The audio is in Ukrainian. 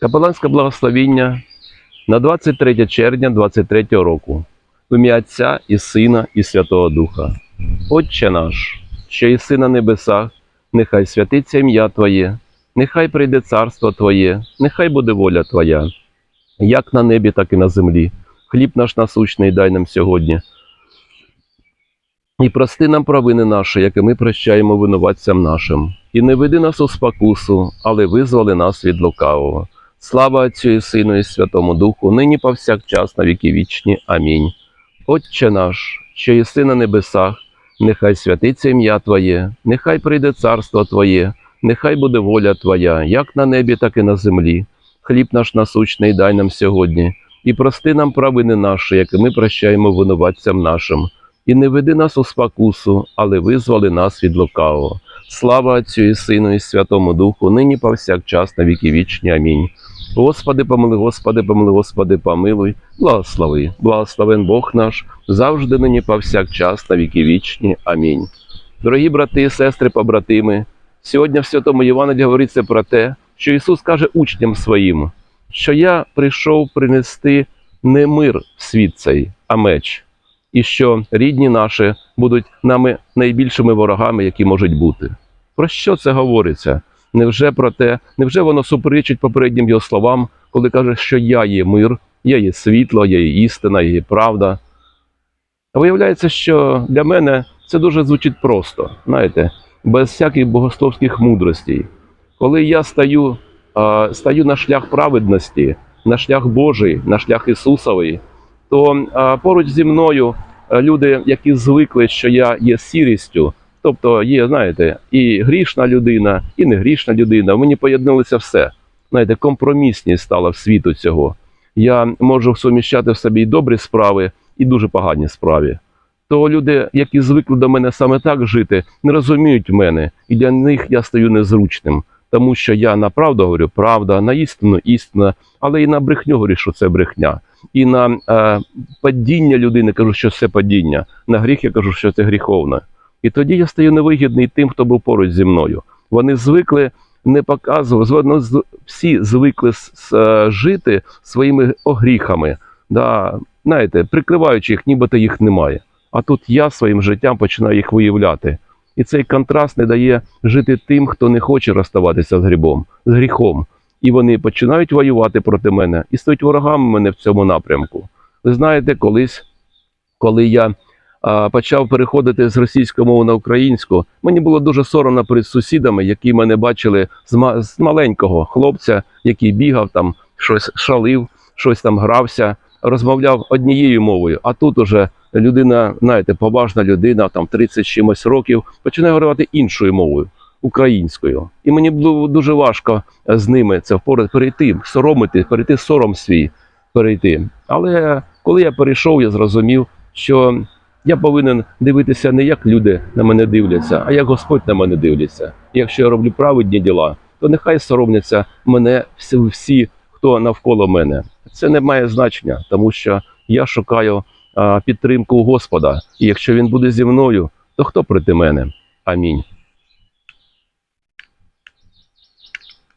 Капеланське благословіння на 23 червня 23 року. В ім'я Отця і Сина, і Святого Духа. Отче наш, що єси на небесах, нехай святиться ім'я Твоє, нехай прийде царство Твоє, нехай буде воля Твоя, як на небі, так і на землі. Хліб наш насущний дай нам сьогодні. І прости нам провини наші, які ми прощаємо винуватцям нашим. І не веди нас у спокусу, але визволи нас від лукавого. Слава Отцю і Сину і Святому Духу, нині повсякчас на віки вічні. Амінь. Отче наш, що єси на небесах, нехай святиться ім'я Твоє, нехай прийде царство Твоє, нехай буде воля Твоя, як на небі, так і на землі. Хліб наш насущний дай нам сьогодні, і прости нам провини наші, які ми прощаємо винуватцям нашим. І не веди нас у спокусу, але визволи нас від лукавого. Слава Отцю і Сину і Святому Духу, нині повсякчас на віки вічні. Амінь. Господи, помилуй, Господи, помилуй, Господи, помилуй, благослови, благословен Бог наш, завжди нині повсякчас на віки вічні. Амінь. Дорогі брати і сестри, побратими, сьогодні в Святому Євангелії говориться про те, що Ісус каже учням своїм, що я прийшов принести не мир в світ цей, а меч, і що рідні наші будуть нами найбільшими ворогами, які можуть бути. Про що це говориться? Невже про те, невже воно суперечить попереднім його словам, коли каже, що я є мир, я є світло, я є істина, я є правда? Виявляється, що для мене це дуже звучить просто, знаєте, без всяких богословських мудростей. Коли я стаю, стаю на шлях праведності, на шлях Божий, на шлях Ісусовий, то поруч зі мною люди, які звикли, що я є сірістю, тобто є, знаєте, і грішна людина, і не грішна людина. В мені поєдналося все. Знаєте, компромісність стала в світу цього. Я можу суміщати в собі і добрі справи, і дуже погані справи. То люди, які звикли до мене саме так жити, не розуміють мене, і для них я стаю незручним, тому що я на правду говорю правда, на істину істина, але і на брехню говорю, що це брехня. І на е, падіння людини кажу, що це падіння. На гріх я кажу, що це гріховне. І тоді я стаю невигідний тим, хто був поруч зі мною. Вони звикли не показувати, всі звикли с- с- жити своїми огріхами, да, знаєте, прикриваючи їх, нібито їх немає. А тут я своїм життям починаю їх виявляти. І цей контраст не дає жити тим, хто не хоче розставатися з грібом, з гріхом. І вони починають воювати проти мене і стають ворогами мене в цьому напрямку. Ви знаєте, колись, коли я а, почав переходити з російської мови на українську, мені було дуже соромно перед сусідами, які мене бачили з, з маленького хлопця, який бігав там, щось шалив, щось там грався, розмовляв однією мовою. А тут уже людина, знаєте, поважна людина, там 30 чимось років, починає говорити іншою мовою. Українською, і мені було дуже важко з ними це впорати перейти, соромити, перейти сором свій перейти. Але коли я перейшов, я зрозумів, що я повинен дивитися не як люди на мене дивляться, а як Господь на мене дивиться. І якщо я роблю праведні діла, то нехай соромляться мене всі, всі, хто навколо мене. Це не має значення, тому що я шукаю підтримку у Господа. І якщо він буде зі мною, то хто проти мене? Амінь.